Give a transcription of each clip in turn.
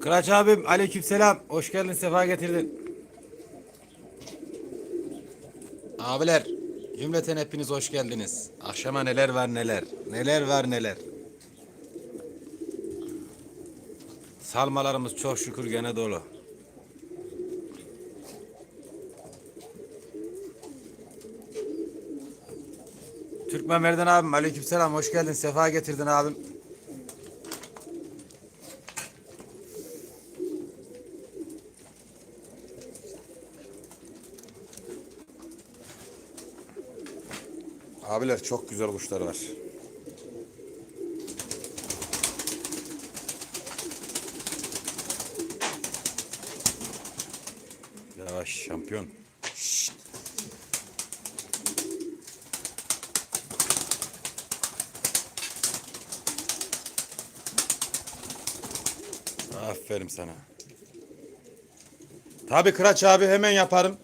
Kıraç abim aleykümselam. Hoş geldin sefa getirdin. Abiler cümleten hepiniz hoş geldiniz. Akşama neler var neler. Neler var neler. Salmalarımız çok şükür gene dolu. Türkmen Merdan abim aleykümselam hoş geldin sefa getirdin abim. Abiler çok güzel kuşlar var. Yavaş şampiyon. Şşt. Aferin sana. Tabi Kıraç abi hemen yaparım.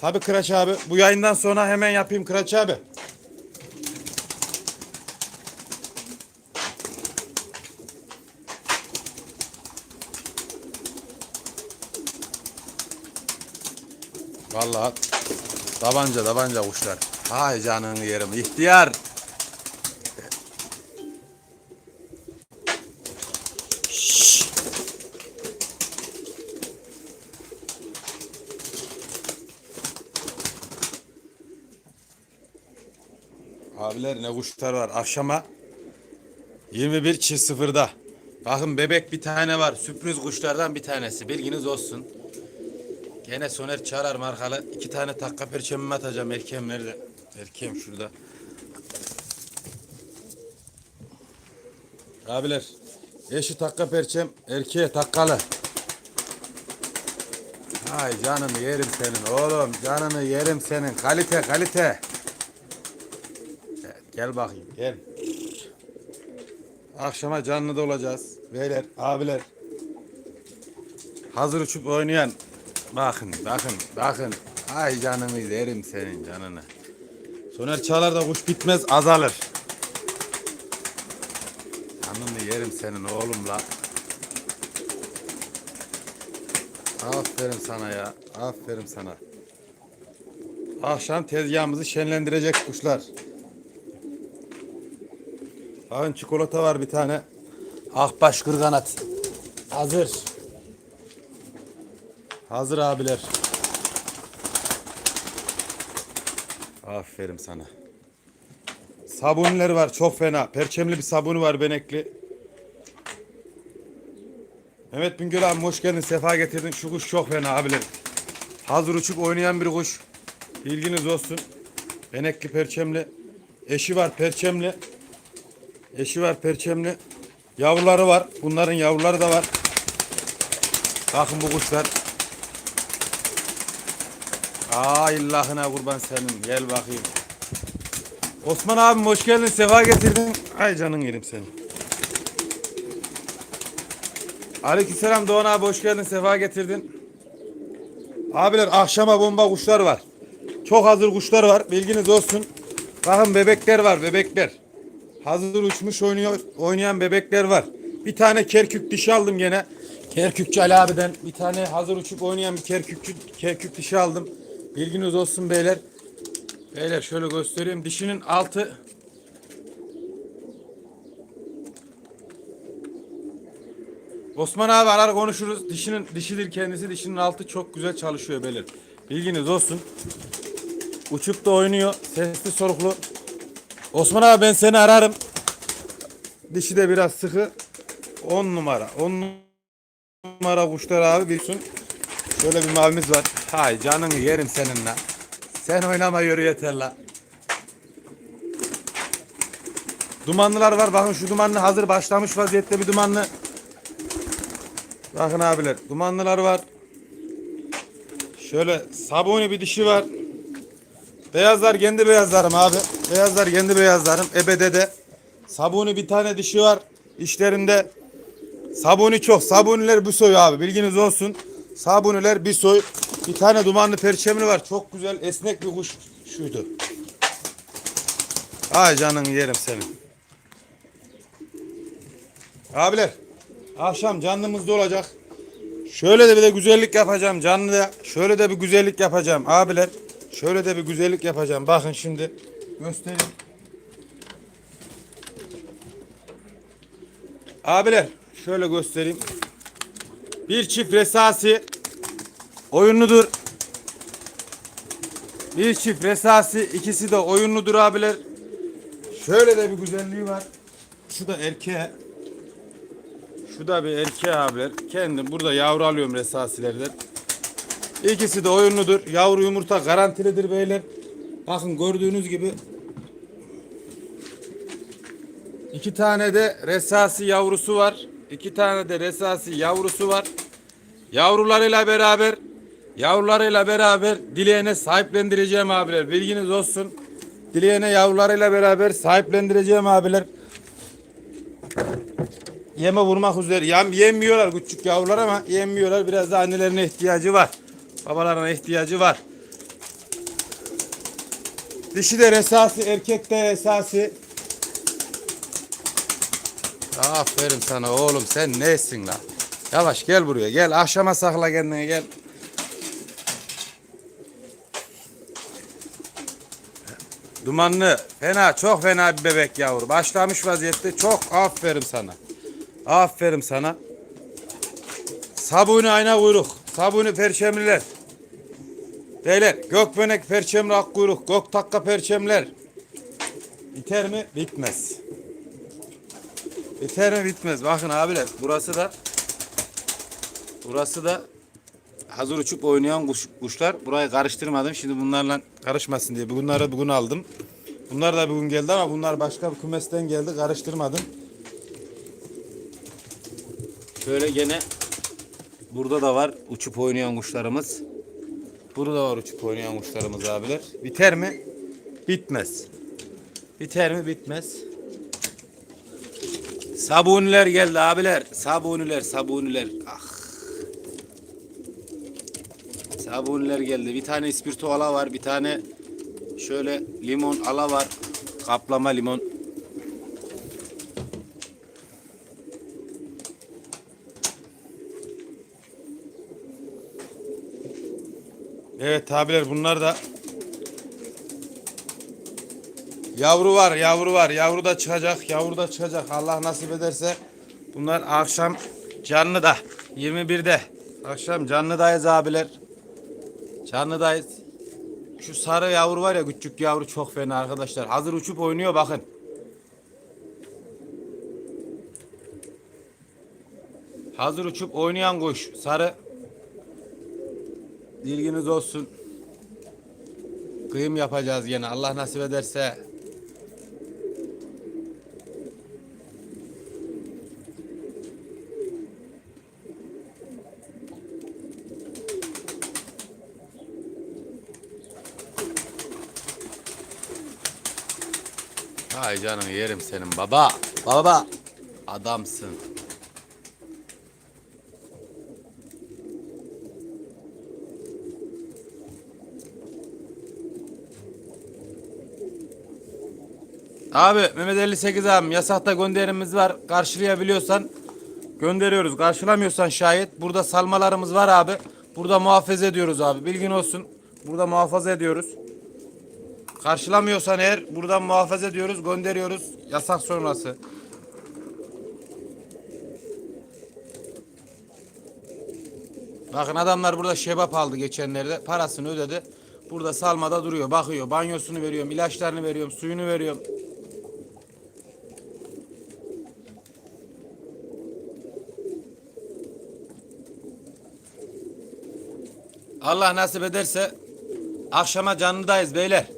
Tabi Kıraç abi bu yayından sonra hemen yapayım Kıraç abi. Vallahi tabanca tabanca kuşlar. Hay canını yerim. İhtiyar. Şşş. Abiler ne kuşlar var. Akşama 21 çift sıfırda. Bakın bebek bir tane var. Sürpriz kuşlardan bir tanesi. Bilginiz olsun. Gene Soner Çarar markalı iki tane takka perçemimi atacağım. Erkeğim nerede? Erkeğim şurada. Abiler eşi takka perçem erkeğe takkalı. Ay canını yerim senin oğlum canını yerim senin kalite kalite. Gel bakayım gel. Akşama canlı da olacağız. Beyler abiler. Hazır uçup oynayan Bakın, bakın, bakın. Ay canını yerim senin canını. Soner Çağlar'da kuş bitmez azalır. Canını yerim senin oğlum la. Aferin sana ya. Aferin sana. Akşam tezgahımızı şenlendirecek kuşlar. Bakın çikolata var bir tane. Akbaş kırganat. Hazır. Hazır abiler. Aferin sana. Sabuniler var çok fena. Perçemli bir sabuni var benekli. Mehmet Bingöl abi hoş geldin. Sefa getirdin. Şu kuş çok fena abiler. Hazır uçup oynayan bir kuş. Bilginiz olsun. Benekli perçemli. Eşi var perçemli. Eşi var perçemli. Yavruları var. Bunların yavruları da var. Bakın bu kuşlar. Aa illahına kurban senin. Gel bakayım. Osman abim hoş geldin. Sefa getirdin. Ay canın yerim senin. Aleykümselam Doğan abi hoş geldin. Sefa getirdin. Abiler akşama bomba kuşlar var. Çok hazır kuşlar var. Bilginiz olsun. Bakın bebekler var. Bebekler. Hazır uçmuş oynuyor, oynayan bebekler var. Bir tane kerkük dişi aldım gene. Kerkükçü Ali abiden bir tane hazır uçup oynayan bir kerkükçü kerkük dişi aldım. Bilginiz olsun beyler. Beyler şöyle göstereyim. Dişinin altı Osman abi arar konuşuruz. Dişinin dişidir kendisi. Dişinin altı çok güzel çalışıyor beyler. Bilginiz olsun. Uçup da oynuyor. Sesli soluklu. Osman abi ben seni ararım. Dişi de biraz sıkı. 10 numara. 10 numara kuşlar abi bilsin. Şöyle bir mavimiz var. Hay canını yerim seninle. Sen oynama yürü yeter la. Dumanlılar var. Bakın şu dumanlı hazır başlamış vaziyette bir dumanlı. Bakın abiler. Dumanlılar var. Şöyle sabuni bir dişi var. Beyazlar kendi beyazlarım abi. Beyazlar kendi beyazlarım. Ebede de. Sabuni bir tane dişi var. İşlerinde. Sabuni çok. Sabuniler bu soy abi. Bilginiz olsun. Sabuniler bir soy. Bir tane dumanlı perçemli var. Çok güzel esnek bir kuş şuydu. Ay canın yerim senin. Abiler. Akşam canlımızda olacak. Şöyle de bir de güzellik yapacağım canlı. Şöyle de bir güzellik yapacağım abiler. Şöyle de bir güzellik yapacağım. Bakın şimdi göstereyim. Abiler şöyle göstereyim. Bir çift resasi oyunludur. Bir çift resasi ikisi de oyunludur abiler. Şöyle de bir güzelliği var. Şu da erkeğe. Şu da bir erkeğe abiler. Kendim burada yavru alıyorum resasilerden. İkisi de oyunludur. Yavru yumurta garantilidir beyler. Bakın gördüğünüz gibi iki tane de resasi yavrusu var. İki tane de resasi yavrusu var. Yavrularıyla beraber yavrularıyla beraber dileyene sahiplendireceğim abiler. Bilginiz olsun. Dileyene yavrularıyla beraber sahiplendireceğim abiler. Yeme vurmak üzere. Yem, yemiyorlar küçük yavrular ama yemiyorlar. Biraz da annelerine ihtiyacı var. Babalarına ihtiyacı var. Dişi de resasi, erkek de resasi. Aferin sana oğlum sen nesin lan? Yavaş gel buraya gel akşama sakla kendini gel. Dumanlı fena çok fena bir bebek yavru. Başlamış vaziyette çok aferin sana. Aferin sana. Sabuni ayna kuyruk. Sabuni perçemliler. Beyler gökbenek perçemli ak kuyruk. Gök takka perçemler. Biter mi? Bitmez. Biter mi? Bitmez. Bakın abiler burası da burası da hazır uçup oynayan kuş, kuşlar. Burayı karıştırmadım. Şimdi bunlarla karışmasın diye. Bunları bugün aldım. Bunlar da bugün geldi ama bunlar başka bir kümesten geldi. Karıştırmadım. Şöyle gene burada da var uçup oynayan kuşlarımız. Burada da var uçup oynayan kuşlarımız abiler. Biter mi? Bitmez. Biter mi? Bitmez. Sabuniler geldi abiler. Sabuniler, sabuniler. Ah. Sabuniler geldi. Bir tane ispirto ala var. Bir tane şöyle limon ala var. Kaplama limon. Evet abiler bunlar da Yavru var, yavru var. Yavru da çıkacak, yavru da çıkacak. Allah nasip ederse bunlar akşam canlı da 21'de. Akşam canlıdayız abiler. Canlıdayız. Şu sarı yavru var ya küçük yavru çok fena arkadaşlar. Hazır uçup oynuyor bakın. Hazır uçup oynayan kuş. Sarı. Bilginiz olsun. Kıyım yapacağız yine Allah nasip ederse. Ay canım yerim senin baba. Baba. Adamsın. Abi Mehmet 58 abim yasakta gönderimiz var. Karşılayabiliyorsan gönderiyoruz. Karşılamıyorsan şayet burada salmalarımız var abi. Burada muhafaza ediyoruz abi. Bilgin olsun. Burada muhafaza ediyoruz. Karşılamıyorsan eğer buradan muhafaza ediyoruz, gönderiyoruz. Yasak sonrası. Bakın adamlar burada şebap aldı geçenlerde. Parasını ödedi. Burada salmada duruyor, bakıyor. Banyosunu veriyorum, ilaçlarını veriyorum, suyunu veriyorum. Allah nasip ederse akşama canlıdayız beyler.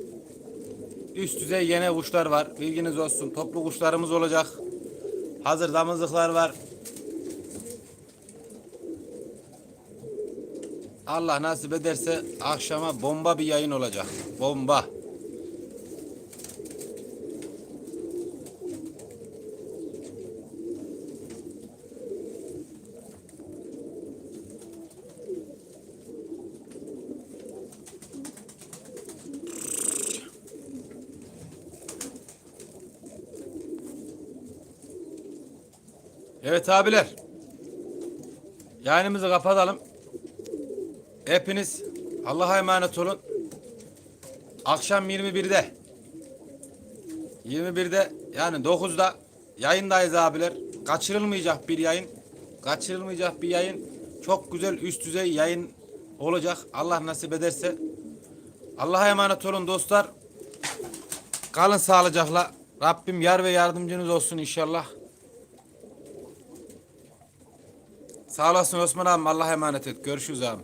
Üst düzey yine kuşlar var. Bilginiz olsun. Toplu kuşlarımız olacak. Hazır damızlıklar var. Allah nasip ederse akşama bomba bir yayın olacak. Bomba. Evet abiler. Yayınımızı kapatalım. Hepiniz Allah'a emanet olun. Akşam 21'de 21'de yani 9'da yayındayız abiler. Kaçırılmayacak bir yayın. Kaçırılmayacak bir yayın. Çok güzel üst düzey yayın olacak. Allah nasip ederse. Allah'a emanet olun dostlar. Kalın sağlıcakla. Rabbim yar ve yardımcınız olsun inşallah. Sağ olasın Osman abi. Allah'a emanet et. Görüşürüz abi.